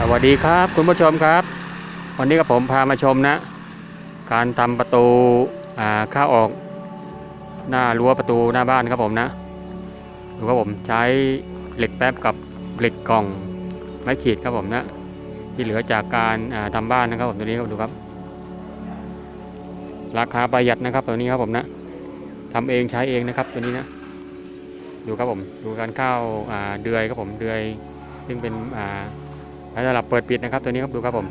สวัสดีครับคุณผู้ชมครับ วันนี้กับผมพามาชมนะ การทำประตูเข้าออกหน้ารั้วประตูหน้าบ้านครับผมนะดูครับผมใช้เหล็กแป๊บกับเหล็กกล่องไม้ขีดครับผมนะ ที่เหลือจากการาทำบ้านนะครับผมตัวนี้ครับดูครับ ราคาประหยัดนะครับตัวนี้ครับผมนะทำเองใช้เองนะครับตัวนี้นะ ดูครับผมดูการเข้าอ่าเดือยครับผมเดือย ซึ่งเป็นอ่า ไม้สลับเปิดปิดนะครับตัวนี้ครับดูครับผม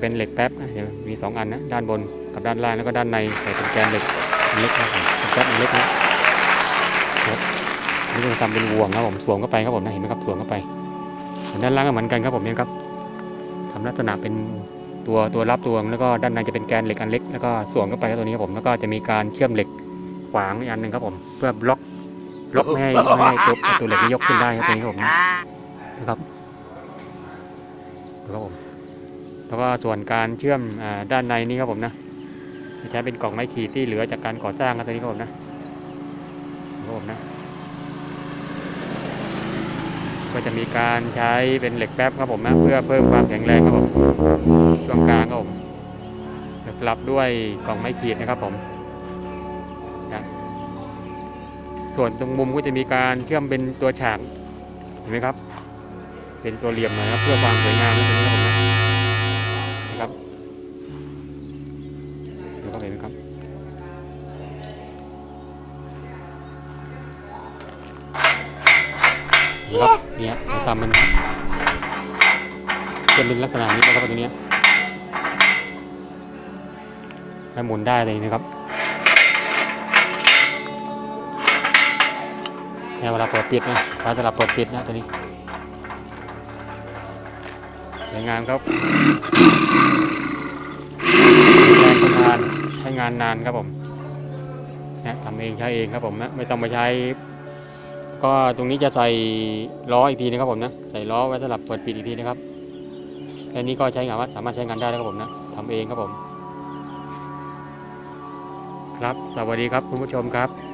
เป็นเหล็กแป๊บนะเดี๋ยวมีสองอันนะด้านบนกับด้านล่างแล้วก็ด้านในใส่เป็นแกนเหล็กอันเล็กนะครับเป็นแป๊บอันเล็กนะครับนี่เราทำเป็นวงครับผมสวมเข้าไปครับผมนะเห็นไหมครับสวมเข้าไปด้านล่างก็เหมือนกันครับผมเนี่ยครับทำลักษณะเป็นตัวตัวรับตัวแล้วก็ด้านในจะเป็นแกนเหล็กอันเล็กแล้วก็สวมเข้าไปครับตัวนี้ครับผมแล้วก็จะมีการเชื่อมเหล็กขวางอีกอันหนึ่งครับผม เพื่อบล็อกล็อกไม่ให้ไม่ให้ตัวตัวเหล็กยกขึ้นได้ครับตัวนี้ครับผมนะครับ ครับผมแล้วก็ส่วนการเชื่อมอด้านในนี้ครับผมนะจะใช้เป็นกล่องไม้ขีดที่เหลือจากการก่อสร้างครับตัวนี้ครับผมนะครับผมนะ ก็จะมีการใช้เป็นเหล็กแป๊บครับผมนะเพื่อเพิ่มความแข็งแรงครับผมช่วงกลางครับผมสลับด้วยกล่องไม้ขีดนะครับผมนะส่วนตรงมุมก็จะมีการเชื่อมเป็นตัวฉากเห็นไหมครับ เป็นตัวเหลี่ยมนะครับ เพื่อความสวยงามนะตรงนี้ครับผมนะครับดูครับเห็นไหมครับครับเนี่ยเราทำมันจะเป็นลักษณะนี้นะครับตัวนี้ให้หมุนได้เลยนะครับเนี่ยเวลาเปิดปิดนะฟ้าสลับเปิดปิดนะตัวนี้ สวยงามครับแรงทนทานใช้งานนานครับผมนะทำเองใช้เองครับผมนะไม่ต้องไปใช้ ก็ตรงนี้จะใส่ล้ออีกทีนะครับผมนะใส่ล้อไว้สำหรับเปิดปิดอีกทีนะครับแค่นี้ก็ใช้งานว่าสามารถใช้งานได้แล้วครับผมนะทำเองครับผม ครับสวัสดีครับคุณผู้ชมครับ